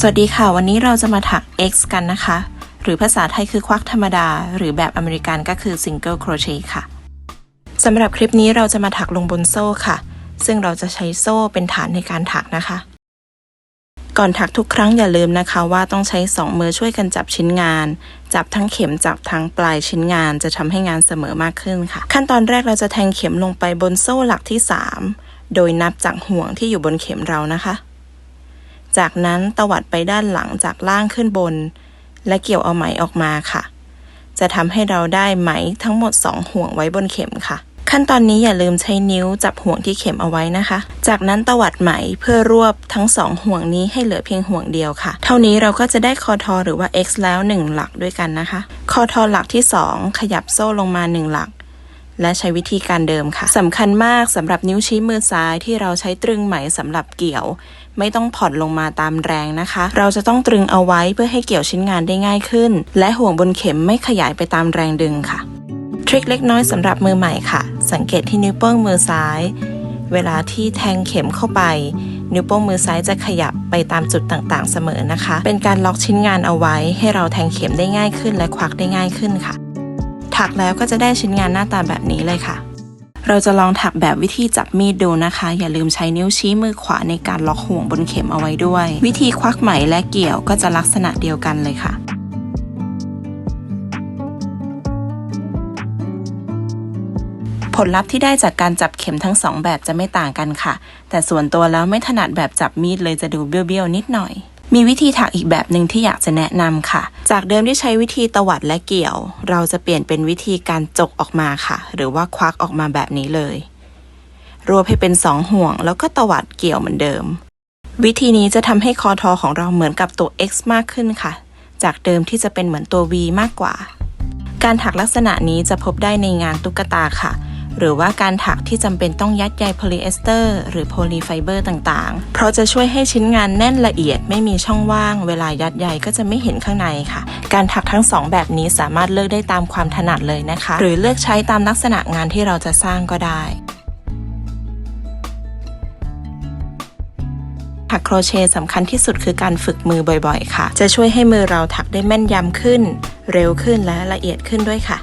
สวัสดีค่ะ วันนี้เราจะมาถัก X กันนะคะ หรือภาษาไทยคือควักธรรมดา หรือแบบอเมริกันก็คือ Single Crochet ค่ะสำหรับคลิปนี้เราจะมาถักลงบนโซ่ค่ะ ซึ่งเราจะใช้โซ่เป็นฐานในการถักนะคะ ก่อนถักทุกครั้งอย่าลืมนะคะ ว่าต้องใช้สองมือช่วยกันจับชิ้นงาน จับทั้งเข็มจับทั้งปลายชิ้นงาน จะทำให้งานเสมอมากขึ้นค่ะ ขั้นตอนแรกเราจะแทงเข็มลงไปบนโซ่หลักที่ 3 โดยนับจากห่วงที่อยู่บนเข็มเรานะคะ จากนั้นตวัดไปด้านหลังจากล่างขึ้นบน และเกี่ยวเอาไหมออกมาค่ะ จะทำให้เราได้ไหมทั้งหมด 2 ห่วงไว้บนเข็มค่ะ ขั้นตอนนี้อย่าลืมใช้นิ้วจับห่วงที่เข็มเอาไว้นะคะ จากนั้นตวัดไหมเพื่อรวบทั้งสองห่วงนี้ให้เหลือเพียงห่วงเดียวค่ะ เท่านี้เราก็จะได้คอทอหรือว่า x แล้ว 1 หลักด้วยกันนะคะ คอทอหลักที่ 2 ขยับโซ่ลงมา 1 หลัก และใช้วิธีการเดิมค่ะสำคัญมากสำหรับนิ้วชี้มือซ้ายที่เราใช้ตรึงไหมสำหรับเกี่ยว ไม่ต้องผ่อนลงมาตามแรงนะคะ เราจะต้องตรึงเอาไว้เพื่อให้เกี่ยวชิ้นงานได้ง่ายขึ้น และห่วงบนเข็มไม่ขยายไปตามแรงดึงค่ะ ทริคเล็กน้อยสำหรับมือใหม่ค่ะ สังเกตที่นิ้วโป้งมือซ้าย เวลาที่แทงเข็มเข้าไป นิ้วโป้งมือซ้ายจะขยับไปตามจุดต่างๆ เสมอนะคะ เป็นการล็อกชิ้นงานเอาไว้ ให้เราแทงเข็มได้ง่ายขึ้น และควักได้ง่ายขึ้นค่ะ ถักแล้วก็จะได้ชิ้นงานหน้าตาแบบนี้เลยค่ะ เราจะลองถักแบบวิธีจับมีดดูนะคะ อย่าลืมใช้นิ้วชี้มือขวาในการล็อกห่วงบนเข็มเอาไว้ด้วย วิธีควักไหมและเกี่ยวก็จะลักษณะเดียวกันเลยค่ะผลลัพธ์ที่ได้จากการจับเข็มทั้งสองแบบจะไม่ต่างกันค่ะ แต่ส่วนตัวแล้วไม่ถนัดแบบจับมีดเลยจะดูเบี้ยวๆนิดหน่อย มีวิธีถักอีกแบบหนึ่งที่อยากจะแนะนำค่ะ จากเดิมที่ใช้วิธีตวัดและเกี่ยว เราจะเปลี่ยนเป็นวิธีการจกออกมาค่ะ หรือว่าควักออกมาแบบนี้เลย รวบให้เป็นสองห่วง แล้วก็ตวัดเกี่ยวเหมือนเดิม วิธีนี้จะทำให้คอทอของเราเหมือนกับตัว X มากขึ้นค่ะ จากเดิมที่จะเป็นเหมือนตัว V มากกว่า การถักลักษณะนี้จะพบได้ในงานตุ๊กตาค่ะ หรือว่าการถักที่จำเป็นต้องยัดใยโพลีเอสเตอร์หรือโพลีไฟเบอร์ต่างๆ เพราะจะช่วยให้ชิ้นงานแน่นละเอียดไม่มีช่องว่าง เวลายัดใยก็จะไม่เห็นข้างในค่ะ การถักทั้งสองแบบนี้สามารถเลือกได้ตามความถนัดเลยนะคะ หรือเลือกใช้ตามลักษณะงานที่เราจะสร้างก็ได้ถักโครเชต์สำคัญที่สุดคือการฝึกมือบ่อยๆ ค่ะ จะช่วยให้มือเราถักได้แม่นยำขึ้น เร็วขึ้นและละเอียดขึ้นด้วยค่ะ